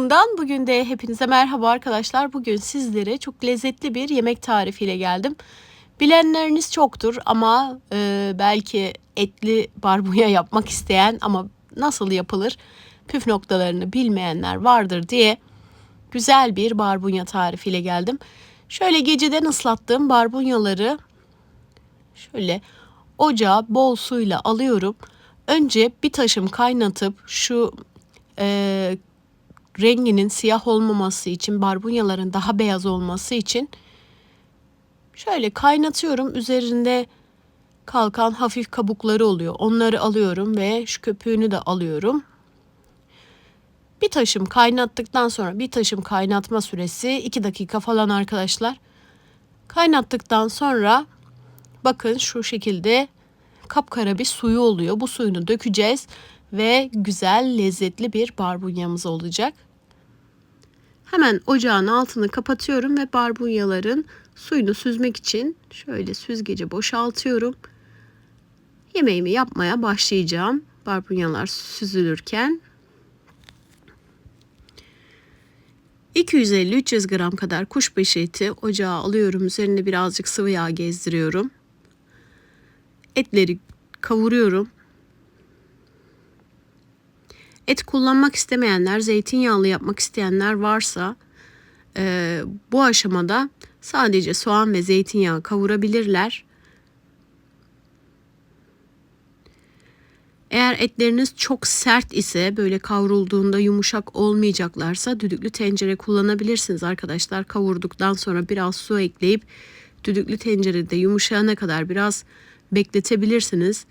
kanalımdan bugün de hepinize merhaba arkadaşlar. Bugün sizlere çok lezzetli bir yemek tarifiyle geldim. Bilenleriniz çoktur ama e, belki etli barbunya yapmak isteyen ama nasıl yapılır püf noktalarını bilmeyenler vardır diye güzel bir barbunya tarifiyle geldim. Şöyle geceden ıslattığım barbunyaları şöyle ocağa bol suyla alıyorum. Önce bir taşım kaynatıp şu e, renginin siyah olmaması için, barbunyaların daha beyaz olması için şöyle kaynatıyorum. Üzerinde kalkan hafif kabukları oluyor. Onları alıyorum ve şu köpüğünü de alıyorum. Bir taşım kaynattıktan sonra bir taşım kaynatma süresi 2 dakika falan arkadaşlar. Kaynattıktan sonra bakın şu şekilde kapkara bir suyu oluyor. Bu suyunu dökeceğiz ve güzel lezzetli bir barbunyamız olacak. Hemen ocağın altını kapatıyorum ve barbunyaların suyunu süzmek için şöyle süzgeci boşaltıyorum. Yemeğimi yapmaya başlayacağım. Barbunyalar süzülürken 250-300 gram kadar kuşbaşı eti ocağa alıyorum. Üzerine birazcık sıvı yağ gezdiriyorum. Etleri kavuruyorum. Et kullanmak istemeyenler, zeytinyağlı yapmak isteyenler varsa e, bu aşamada sadece soğan ve zeytinyağı kavurabilirler. Eğer etleriniz çok sert ise böyle kavrulduğunda yumuşak olmayacaklarsa düdüklü tencere kullanabilirsiniz arkadaşlar. Kavurduktan sonra biraz su ekleyip düdüklü tencerede yumuşayana kadar biraz bekletebilirsiniz.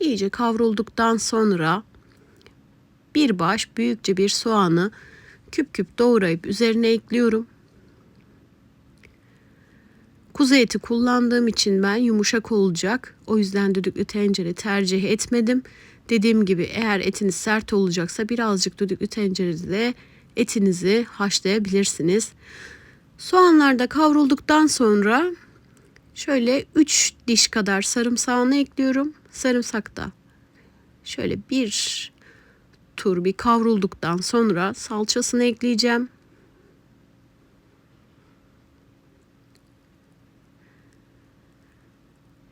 İyice kavrulduktan sonra bir baş büyükçe bir soğanı küp küp doğrayıp üzerine ekliyorum. Kuzu eti kullandığım için ben yumuşak olacak. O yüzden düdüklü tencere tercih etmedim. Dediğim gibi eğer etiniz sert olacaksa birazcık düdüklü tencerede etinizi haşlayabilirsiniz. Soğanlar da kavrulduktan sonra şöyle 3 diş kadar sarımsağını ekliyorum. Sarımsak da şöyle bir tur bir kavrulduktan sonra salçasını ekleyeceğim.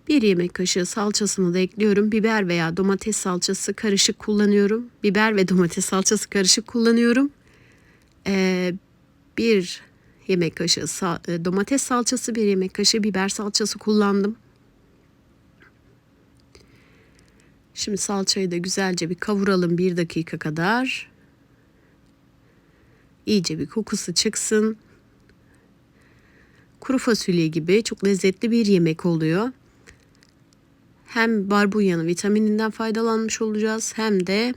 Bir yemek kaşığı salçasını da ekliyorum. Biber veya domates salçası karışık kullanıyorum. Biber ve domates salçası karışık kullanıyorum. Ee, bir yemek kaşığı e, domates salçası, bir yemek kaşığı biber salçası kullandım. Şimdi salçayı da güzelce bir kavuralım bir dakika kadar. İyice bir kokusu çıksın. Kuru fasulye gibi çok lezzetli bir yemek oluyor. Hem barbunyanın vitamininden faydalanmış olacağız hem de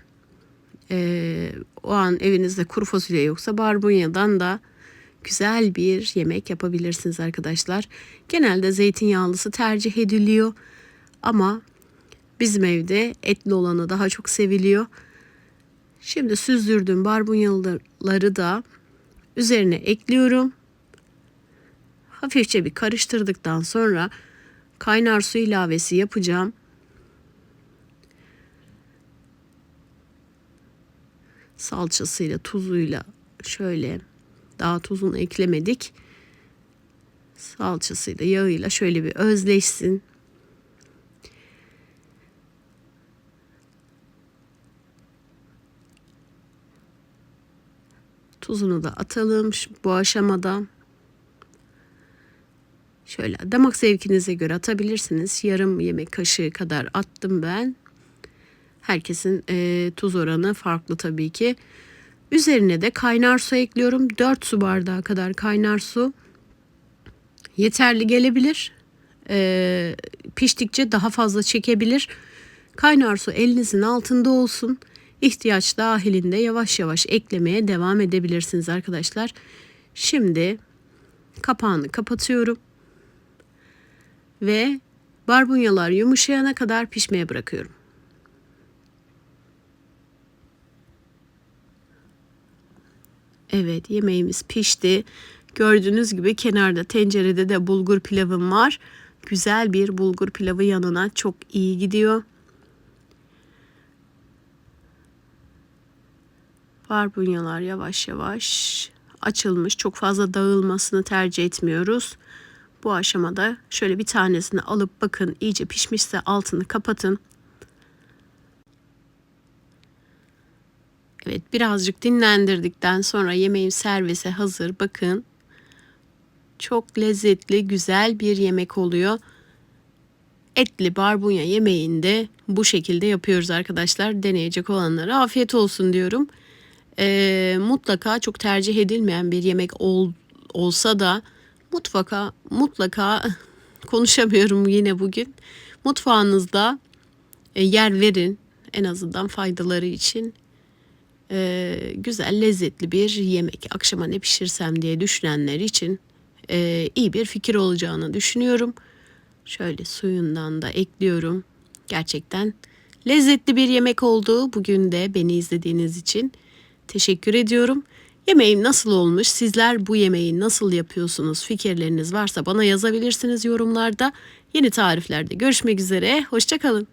e, o an evinizde kuru fasulye yoksa barbunyadan da güzel bir yemek yapabilirsiniz arkadaşlar. Genelde zeytinyağlısı tercih ediliyor ama bizim evde etli olanı daha çok seviliyor. Şimdi süzdürdüğüm barbunyaları da üzerine ekliyorum. Hafifçe bir karıştırdıktan sonra kaynar su ilavesi yapacağım. Salçasıyla, tuzuyla şöyle daha tuzunu eklemedik. Salçasıyla, yağıyla şöyle bir özleşsin. Tuzunu da atalım bu aşamada. Şöyle damak zevkinize göre atabilirsiniz. Yarım yemek kaşığı kadar attım ben. Herkesin e, tuz oranı farklı tabii ki. Üzerine de kaynar su ekliyorum. 4 su bardağı kadar kaynar su. Yeterli gelebilir. E, piştikçe daha fazla çekebilir. Kaynar su elinizin altında olsun. İhtiyaç dahilinde yavaş yavaş eklemeye devam edebilirsiniz arkadaşlar. Şimdi kapağını kapatıyorum. Ve barbunyalar yumuşayana kadar pişmeye bırakıyorum. Evet yemeğimiz pişti. Gördüğünüz gibi kenarda tencerede de bulgur pilavım var. Güzel bir bulgur pilavı yanına çok iyi gidiyor. Barbunyalar yavaş yavaş açılmış. Çok fazla dağılmasını tercih etmiyoruz. Bu aşamada şöyle bir tanesini alıp bakın iyice pişmişse altını kapatın. Evet birazcık dinlendirdikten sonra yemeğin servise hazır. Bakın çok lezzetli güzel bir yemek oluyor. Etli barbunya yemeğinde bu şekilde yapıyoruz arkadaşlar. Deneyecek olanlara afiyet olsun diyorum. Ee, mutlaka çok tercih edilmeyen bir yemek ol, olsa da mutlaka mutlaka konuşamıyorum yine bugün. Mutfağınızda e, yer verin en azından faydaları için. Ee, güzel lezzetli bir yemek akşama ne pişirsem diye düşünenler için e, iyi bir fikir olacağını düşünüyorum. Şöyle suyundan da ekliyorum. Gerçekten lezzetli bir yemek oldu. Bugün de beni izlediğiniz için teşekkür ediyorum. Yemeğim nasıl olmuş? Sizler bu yemeği nasıl yapıyorsunuz? Fikirleriniz varsa bana yazabilirsiniz yorumlarda. Yeni tariflerde görüşmek üzere. Hoşçakalın.